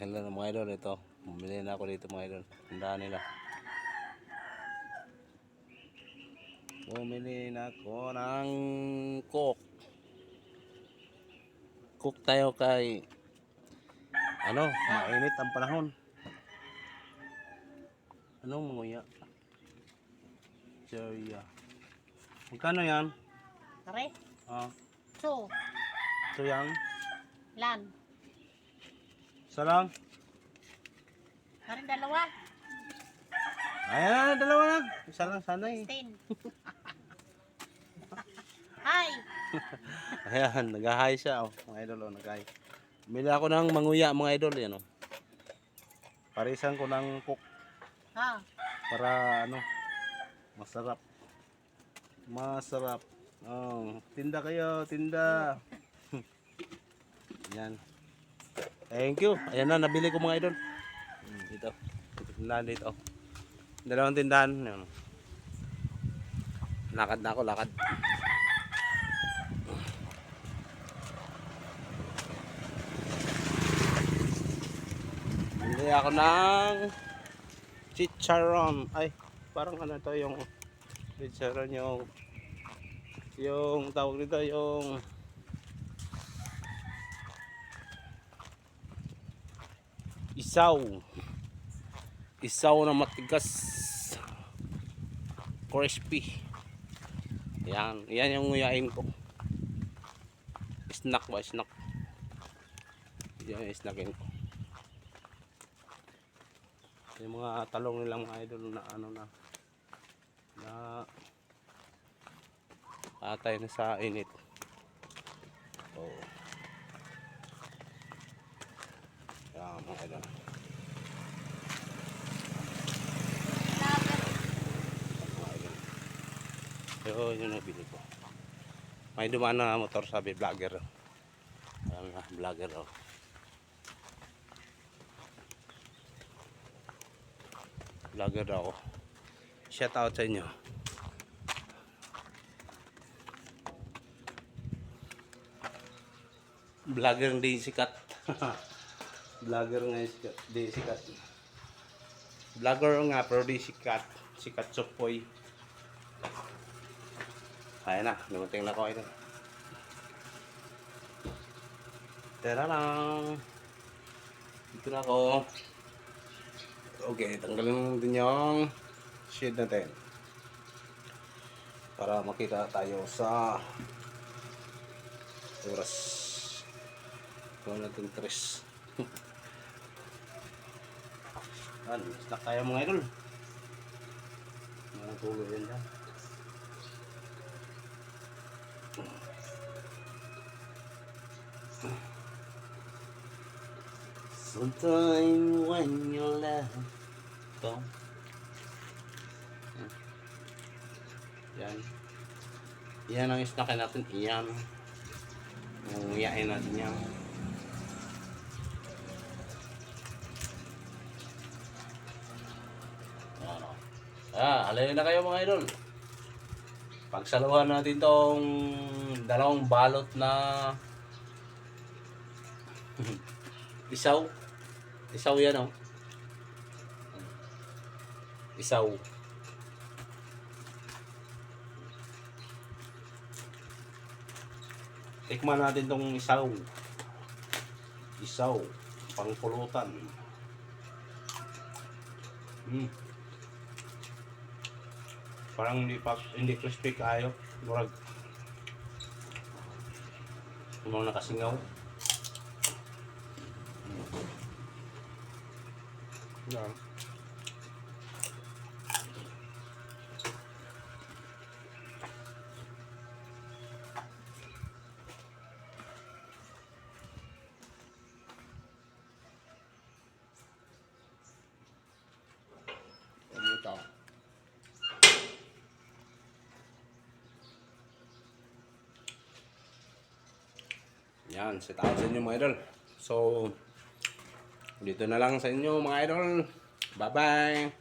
Hello na mga idol, ito. Bumili na ako dito mga idol. Tandaan nila. Bumili na ako ng coke. Coke tayo kay ano, mainit ang panahon. Anong manguya? Cherya. Magkano yan? Tare, Ah, so, ito yan. lan. Isa lang. Tare, dalawa. Ayan na, dalawa na. Isa lang sana eh. Ten. Hi. Ayan, nag-hi siya. Oh, mga idol, oh, nag-hi. Bili ako ng manguya, mga idol. Yan, oh. Parisan ko ng cook Ha. para ano, masarap. Masarap. Oh, tinda kayo, tinda. Yan. Thank you. Ayan na, nabili ko mga idol. Hmm, Dito. Tindahan dito. Dalawang tindahan. Yan. Lakad na ako, lakad. Bili ako ng chicharon. Ay, parang ano to yung chicharon yung yung tawag dito yung isaw. Isaw na matigas. Crispy. Yan, yan yung nguyain ko. Snack ba? Snack. Yan yung snackin ko. Yung mga talong nilang mga idol na ano na na patay na sa init. Oh. Idol. Mga idol. Yun yung nabili ko. May dumaan na motor sabi vlogger. Alam na, vlogger oh. vlogger daw ako. Shout out sa inyo. Vlogger di sikat. vlogger nga sikat, di sikat. Vlogger nga pero di sikat. Sikat supoy. Kaya na, dumating na ko ito. Tara lang. Dito na ako. Okay, tanggalin natin yung shade natin. Para makita tayo sa oras. Gawin natin tres. Yan, snack tayo mga idol. Mga tuloy yan dyan. Sometime when you love Ito. Yan. Yan ang snackin natin. Yan. Nguyain natin yan. Yan Ah, halayin na kayo mga idol. Pagsaluhan natin tong dalawang balot na Isaw. Isaw yan oh. Isaw. Tikman natin tong isaw. Isaw. Pangpulutan. Hmm. Parang hindi pa hindi crispy kayo. Murag. Umang nakasingaw. Yan. Yan, set out sa inyo mga idol. So, dito na lang sa inyo mga idol. Bye-bye.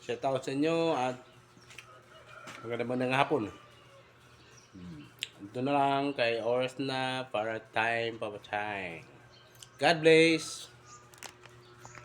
Shout out sa inyo at magandang hapon. Dito na lang kay oras na para time, papa time. God bless.